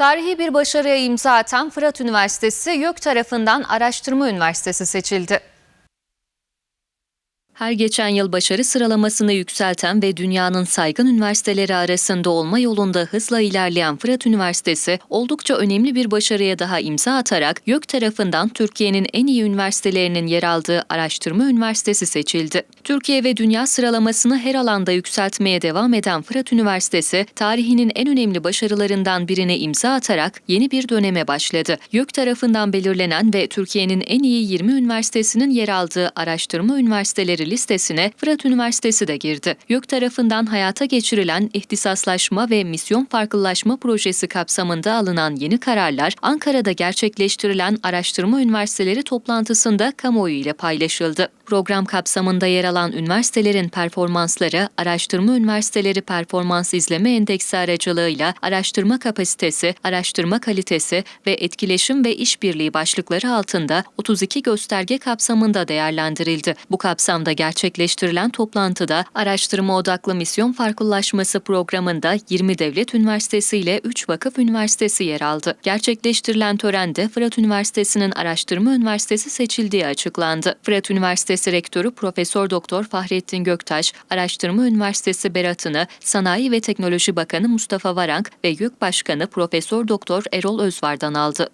Tarihi bir başarıya imza atan Fırat Üniversitesi YÖK tarafından Araştırma Üniversitesi seçildi. Her geçen yıl başarı sıralamasını yükselten ve dünyanın saygın üniversiteleri arasında olma yolunda hızla ilerleyen Fırat Üniversitesi oldukça önemli bir başarıya daha imza atarak YÖK tarafından Türkiye'nin en iyi üniversitelerinin yer aldığı Araştırma Üniversitesi seçildi. Türkiye ve dünya sıralamasını her alanda yükseltmeye devam eden Fırat Üniversitesi, tarihinin en önemli başarılarından birine imza atarak yeni bir döneme başladı. YÖK tarafından belirlenen ve Türkiye'nin en iyi 20 üniversitesinin yer aldığı araştırma üniversiteleri listesine Fırat Üniversitesi de girdi. YÖK tarafından hayata geçirilen ihtisaslaşma ve misyon farklılaşma projesi kapsamında alınan yeni kararlar Ankara'da gerçekleştirilen araştırma üniversiteleri toplantısında kamuoyu ile paylaşıldı. Program kapsamında yer alan üniversitelerin performansları, araştırma üniversiteleri performans izleme endeksi aracılığıyla araştırma kapasitesi, araştırma kalitesi ve etkileşim ve işbirliği başlıkları altında 32 gösterge kapsamında değerlendirildi. Bu kapsamda gerçekleştirilen toplantıda araştırma odaklı misyon farklılaşması programında 20 devlet üniversitesi ile 3 vakıf üniversitesi yer aldı. Gerçekleştirilen törende Fırat Üniversitesi'nin araştırma üniversitesi seçildiği açıklandı. Fırat Üniversitesi Rektörü Profesör Doktor Fahrettin Göktaş, Araştırma Üniversitesi Berat'ını Sanayi ve Teknoloji Bakanı Mustafa Varank ve YÖK Başkanı Profesör Doktor Erol Özvar'dan aldı.